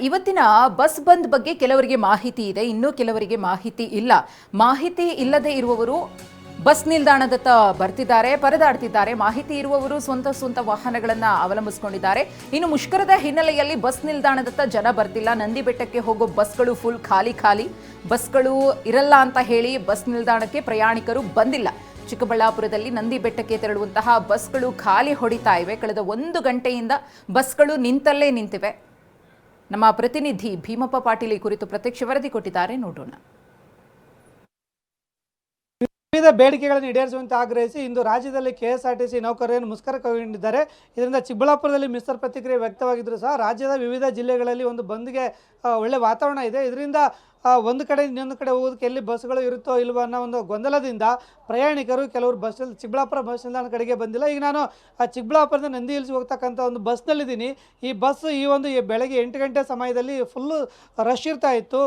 ಇವತ್ತಿನ ಬಸ್ ಬಂದ್ ಬಗ್ಗೆ ಕೆಲವರಿಗೆ ಮಾಹಿತಿ ಇದೆ. ಇನ್ನೂ ಕೆಲವರಿಗೆ ಮಾಹಿತಿ ಇಲ್ಲ. ಮಾಹಿತಿ ಇಲ್ಲದೆ ಇರುವವರು ಬಸ್ ನಿಲ್ದಾಣದತ್ತ ಬರ್ತಿದ್ದಾರೆ, ಪರದಾಡ್ತಿದ್ದಾರೆ. ಮಾಹಿತಿ ಇರುವವರು ಸ್ವಂತ ಸ್ವಂತ ವಾಹನಗಳನ್ನ ಅವಲಂಬಿಸಿಕೊಂಡಿದ್ದಾರೆ. ಇನ್ನು ಮುಷ್ಕರದ ಹಿನ್ನೆಲೆಯಲ್ಲಿ ಬಸ್ ನಿಲ್ದಾಣದತ್ತ ಜನ ಬರ್ತಿಲ್ಲ. ನಂದಿ ಬೆಟ್ಟಕ್ಕೆ ಹೋಗೋ ಬಸ್ಗಳು ಫುಲ್ ಖಾಲಿ ಖಾಲಿ. ಬಸ್ಗಳು ಇರಲ್ಲ ಅಂತ ಹೇಳಿ ಬಸ್ ನಿಲ್ದಾಣಕ್ಕೆ ಪ್ರಯಾಣಿಕರು ಬಂದಿಲ್ಲ. ಚಿಕ್ಕಬಳ್ಳಾಪುರದಲ್ಲಿ ನಂದಿ ಬೆಟ್ಟಕ್ಕೆ ತೆರಳುವಂತಹ ಬಸ್ಗಳು ಖಾಲಿ ಹೊಡಿತಾ ಇವೆ. ಕಳೆದ ಒಂದು ಗಂಟೆಯಿಂದ ಬಸ್ಗಳು ನಿಂತಲ್ಲೇ ನಿಂತಿವೆ. ನಮ್ಮ ಪ್ರತಿನಿಧಿ ಭೀಮಪ್ಪ ಪಾಟೀಲ್ ಕುರಿತು ಪ್ರತ್ಯಕ್ಷ ವರದಿ ಕೊಟ್ಟಿದ್ದಾರೆ. ನೋಡೋಣ. ವಿವಿಧ ಬೇಡಿಕೆಗಳನ್ನು ಈಡೇರಿಸುವಂತೆ ಆಗ್ರಹಿಸಿ ಇಂದು ರಾಜ್ಯದಲ್ಲಿ ಕೆಎಸ್ಆರ್ಟಿಸಿ ನೌಕರರನ್ನು ಮುಷ್ಕರ ಕೈಗೊಂಡಿದ್ದಾರೆ ಇದರಿಂದ ಚಿಕ್ಕಬಳ್ಳಾಪುರದಲ್ಲಿ ಮಿಸ್ಟರ್ ಪ್ರತಿಕ್ರಿಯೆ ವ್ಯಕ್ತವಾಗಿದ್ದರೂ ಸಹ ರಾಜ್ಯದ ವಿವಿಧ ಜಿಲ್ಲೆಗಳಲ್ಲಿ ಒಂದು ಬಂದ್ಗೆ ಒಳ್ಳೆ ವಾತಾವರಣ ಇದೆ. ಇದರಿಂದ ಒಂದು ಕಡೆ ಇನ್ನೊಂದು ಕಡೆ ಹೋಗೋದಕ್ಕೆ ಎಲ್ಲಿ ಬಸ್ಗಳು ಇರುತ್ತೋ ಇಲ್ವೋ ಅನ್ನೋ ಒಂದು ಗೊಂದಲದಿಂದ ಪ್ರಯಾಣಿಕರು ಕೆಲವರು ಬಸ್ಸಲ್ಲಿ ಚಿಕ್ಕಬಳ್ಳಾಪುರ ಬಸ್ ನಿಲ್ದಾಣ ಕಡೆಗೆ ಬಂದಿಲ್ಲ. ಈಗ ನಾನು ಆ ಚಿಕ್ಕಬಳ್ಳಾಪುರದ ನಂದಿ ಹಿಲ್ಸ್ ಹೋಗ್ತಕ್ಕಂಥ ಒಂದು ಬಸ್ನಲ್ಲಿದ್ದೀನಿ. ಈ ಬಸ್ ಈ ಒಂದು ಬೆಳಗ್ಗೆ ಎಂಟು ಗಂಟೆ ಸಮಯದಲ್ಲಿ ಫುಲ್ಲು ರಶ್ ಇರ್ತಾ ಇತ್ತು.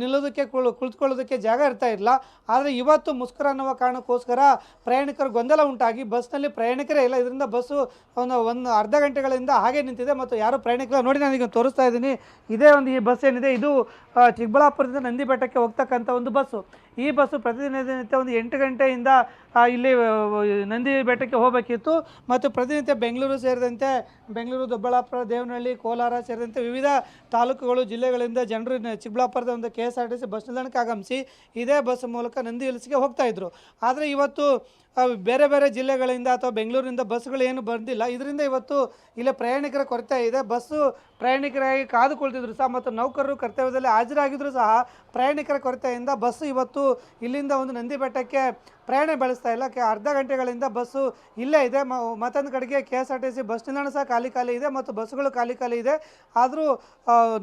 ನಿಲ್ಲೋದಕ್ಕೆ ಕುಳ್ ಕುಳಿತುಕೊಳ್ಳೋದಕ್ಕೆ ಜಾಗ ಇರ್ತಾ ಇಲ್ಲ ಆದರೆ ಇವತ್ತು ಮುಸ್ಕರ ಅನ್ನುವ ಕಾರಣಕ್ಕೋಸ್ಕರ ಪ್ರಯಾಣಿಕರು ಗೊಂದಲ ಉಂಟಾಗಿ ಬಸ್ನಲ್ಲಿ ಪ್ರಯಾಣಿಕರೇ ಇಲ್ಲ. ಇದರಿಂದ ಬಸ್ಸು ಒಂದು ಒಂದು ಅರ್ಧ ಗಂಟೆಗಳಿಂದ ಹಾಗೆ ನಿಂತಿದೆ. ಮತ್ತು ಯಾರು ಪ್ರಯಾಣಿಕರು ನೋಡಿ ನಾನೀಗ ತೋರಿಸ್ತಾ ಇದ್ದೀನಿ. ಇದೇ ಒಂದು ಈ ಬಸ್ ಏನಿದೆ. ಇದು ಚಿಕ್ಕಬಳ್ಳಾಪುರದಿಂದ ನಂದಿ ಬೆಟ್ಟಕ್ಕೆ ಹೋಗ್ತಕ್ಕಂಥ ಒಂದು ಬಸ್ಸು. ಈ ಬಸ್ಸು ಪ್ರತಿನಿತ್ಯ ಒಂದು ಎಂಟು ಗಂಟೆಯಿಂದ ಇಲ್ಲಿ ನಂದಿ ಬೆಟ್ಟಕ್ಕೆ ಹೋಗಬೇಕಿತ್ತು. ಮತ್ತು ಪ್ರತಿನಿತ್ಯ ಬೆಂಗಳೂರು ಸೇರಿದಂತೆ, ಬೆಂಗಳೂರು, ದೊಡ್ಡಬಳ್ಳಾಪುರ, ದೇವನಹಳ್ಳಿ, ಕೋಲಾರ ಸೇರಿದಂತೆ ವಿವಿಧ ತಾಲೂಕುಗಳು, ಜಿಲ್ಲೆಗಳಿಂದ ಜನರು ಚಿಕ್ಕಬಳ್ಳಾಪುರದ ಒಂದು K S R T C bus ನಿಲ್ದಾಣಕ್ಕೆ ಆಗಮಿಸಿ ಇದೇ ಬಸ್ ಮೂಲಕ ನಂದಿ ಹಿಲ್ಸ್ಗೆ ಹೋಗ್ತಾ ಇದ್ರು. ಆದರೆ ಇವತ್ತು ಬೇರೆ ಬೇರೆ ಜಿಲ್ಲೆಗಳಿಂದ ಅಥವಾ ಬೆಂಗಳೂರಿನಿಂದ ಬಸ್ಗಳು ಏನು ಬಂದಿಲ್ಲ. ಇದರಿಂದ ಇವತ್ತು ಇಲ್ಲಿ ಪ್ರಯಾಣಿಕರ ಕೊರತೆ ಇದೆ. ಬಸ್ಸು ಪ್ರಯಾಣಿಕರಾಗಿ ಕಾದುಕೊಳ್ತಿದ್ರು ಸಹ. ಮತ್ತು ನೌಕರರು ಕರ್ತವ್ಯದಲ್ಲಿ ಹಾಜರಾಗಿದ್ದರೂ ಸಹ. ಪ್ರಯಾಣಿಕರ ಕೊರತೆಯಿಂದ ಬಸ್ಸು ಇವತ್ತು ಇಲ್ಲಿಂದ ಒಂದು ನಂದಿ ಬೆಟ್ಟಕ್ಕೆ ಪ್ರಯಾಣ ಬೆಳೆಸ್ತಾ ಇಲ್ಲ. ಕೆ ಅರ್ಧ ಗಂಟೆಗಳಿಂದ ಬಸ್ಸು ಇಲ್ಲೇ ಇದೆ. ಮ ಮತ್ತೊಂದು ಕಡೆಗೆ K S R T C bus ನಿಲ್ದಾಣ ಸಹ ಖಾಲಿ ಖಾಲಿ ಇದೆ ಮತ್ತು ಬಸ್ಸುಗಳು ಖಾಲಿ ಖಾಲಿ ಇದೆ. ಆದರೂ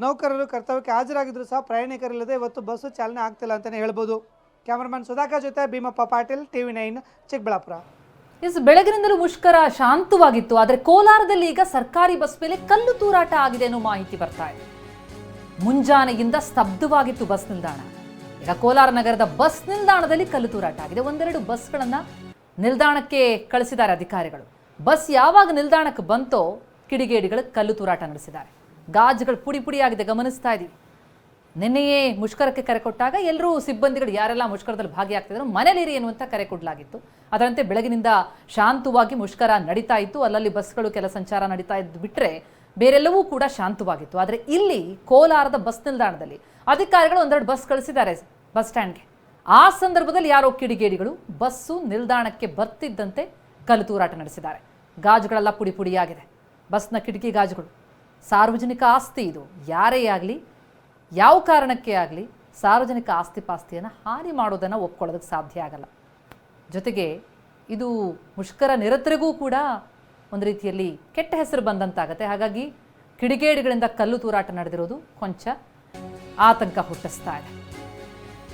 ನೌಕರರು, ಕರ್ತವ್ಯಕ್ಕೆ ಹಾಜರಾಗಿದ್ದರೂ ಸಹ ಪ್ರಯಾಣಿಕರಿಲ್ಲದೆ ಇವತ್ತು ಬಸ್ಸು ಚಾಲನೆ ಆಗ್ತಿಲ್ಲ ಅಂತಲೇ ಹೇಳ್ಬೋದು. ಕ್ಯಾಮರಾಮನ್ ಸುಧಾಕರ್ ಜೊತೆ ಭೀಮಪ್ಪ ಪಾಟೀಲ್, ಟಿ ವಿ ನೈನ್, ಚಿಕ್ಕಬಳ್ಳಾಪುರ. ಎಸ್ ಬೆಳಗಿನಿಂದಲೂ ಮುಷ್ಕರ ಶಾಂತವಾಗಿತ್ತು. ಆದರೆ ಕೋಲಾರದಲ್ಲಿ ಈಗ ಸರ್ಕಾರಿ ಬಸ್ ಮೇಲೆ ಕಲ್ಲು ತೂರಾಟ ಆಗಿದೆ ಅನ್ನೋ ಮಾಹಿತಿ ಬರ್ತಾ ಇದೆ. ಮುಂಜಾನೆಯಿಂದ ಸ್ತಬ್ಧವಾಗಿತ್ತು ಬಸ್ ನಿಲ್ದಾಣ. ಈಗ ಕೋಲಾರ ನಗರದ ಬಸ್ ನಿಲ್ದಾಣದಲ್ಲಿ ಕಲ್ಲು ತೂರಾಟ ಆಗಿದೆ. ಒಂದೆರಡು ಬಸ್ಗಳನ್ನ ನಿಲ್ದಾಣಕ್ಕೆ ಕಳಿಸಿದ್ದಾರೆ ಅಧಿಕಾರಿಗಳು. ಬಸ್ ಯಾವಾಗ ನಿಲ್ದಾಣಕ್ಕೆ ಬಂತೋ ಕಿಡಿಗೇಡಿಗಳು ಕಲ್ಲು ತೂರಾಟ ನಡೆಸಿದ್ದಾರೆ. ಗಾಜುಗಳು ಪುಡಿ ಪುಡಿಯಾಗಿದೆ, ಗಮನಿಸ್ತಾ ಇದೀವಿ. ನಿನ್ನೆಯೇ ಮುಷ್ಕರಕ್ಕೆ ಕರೆ ಕೊಟ್ಟಾಗ ಎಲ್ಲರೂ ಸಿಬ್ಬಂದಿಗಳು ಯಾರೆಲ್ಲ ಮುಷ್ಕರದಲ್ಲಿ ಭಾಗಿಯಾಗ್ತಿದ್ರು, ಮನೇಲಿರಿ ಎನ್ನುವಂತ ಕರೆ ಕೊಡಲಾಗಿತ್ತು. ಅದರಂತೆ ಬೆಳಗಿನಿಂದ ಶಾಂತವಾಗಿ ಮುಷ್ಕರ ನಡೀತಾ ಇತ್ತು. ಅಲ್ಲಲ್ಲಿ ಬಸ್ಗಳು ಕೆಲ ಸಂಚಾರ ನಡೀತಾ ಇದ್ದು ಬಿಟ್ರೆ ಬೇರೆಲ್ಲವೂ ಕೂಡ ಶಾಂತವಾಗಿತ್ತು. ಆದರೆ ಇಲ್ಲಿ ಕೋಲಾರದ ಬಸ್ ನಿಲ್ದಾಣದಲ್ಲಿ ಅಧಿಕಾರಿಗಳು ಒಂದೆರಡು ಬಸ್ ಕಳಿಸಿದ್ದಾರೆ ಬಸ್ ಸ್ಟ್ಯಾಂಡ್ಗೆ. ಆ ಸಂದರ್ಭದಲ್ಲಿ ಯಾರೋ ಕಿಡಿಗೇಡಿಗಳು ಬಸ್ಸು ನಿಲ್ದಾಣಕ್ಕೆ ಬರ್ತಿದ್ದಂತೆ ಕಲ್ಲು ತೂರಾಟ ನಡೆಸಿದ್ದಾರೆ. ಗಾಜುಗಳೆಲ್ಲ ಪುಡಿ ಪುಡಿಯಾಗಿದೆ. ಬಸ್ನ ಕಿಟಕಿ ಗಾಜುಗಳು. ಸಾರ್ವಜನಿಕ ಆಸ್ತಿ ಇದು. ಯಾರೇ ಆಗಲಿ, ಯಾವ ಕಾರಣಕ್ಕೆ ಆಗಲಿ ಸಾರ್ವಜನಿಕ ಆಸ್ತಿ ಪಾಸ್ತಿಯನ್ನು ಹಾನಿ ಮಾಡೋದನ್ನು ಒಪ್ಕೊಳ್ಳೋದಕ್ಕೆ ಸಾಧ್ಯ ಆಗಲ್ಲ. ಜೊತೆಗೆ ಇದು ಮುಷ್ಕರ ನಿರತರಿಗೂ ಕೂಡ ಒಂದು ರೀತಿಯಲ್ಲಿ ಕೆಟ್ಟ ಹೆಸರು ಬಂದಂತಾಗತ್ತೆ. ಹಾಗಾಗಿ ಕಿಡಿಗೇಡಿಗಳಿಂದ ಕಲ್ಲು ತೂರಾಟ ನಡೆದಿರೋದು ಕೊಂಚ ಆತಂಕ ಹುಟ್ಟಿಸ್ತಾ ಇದೆ.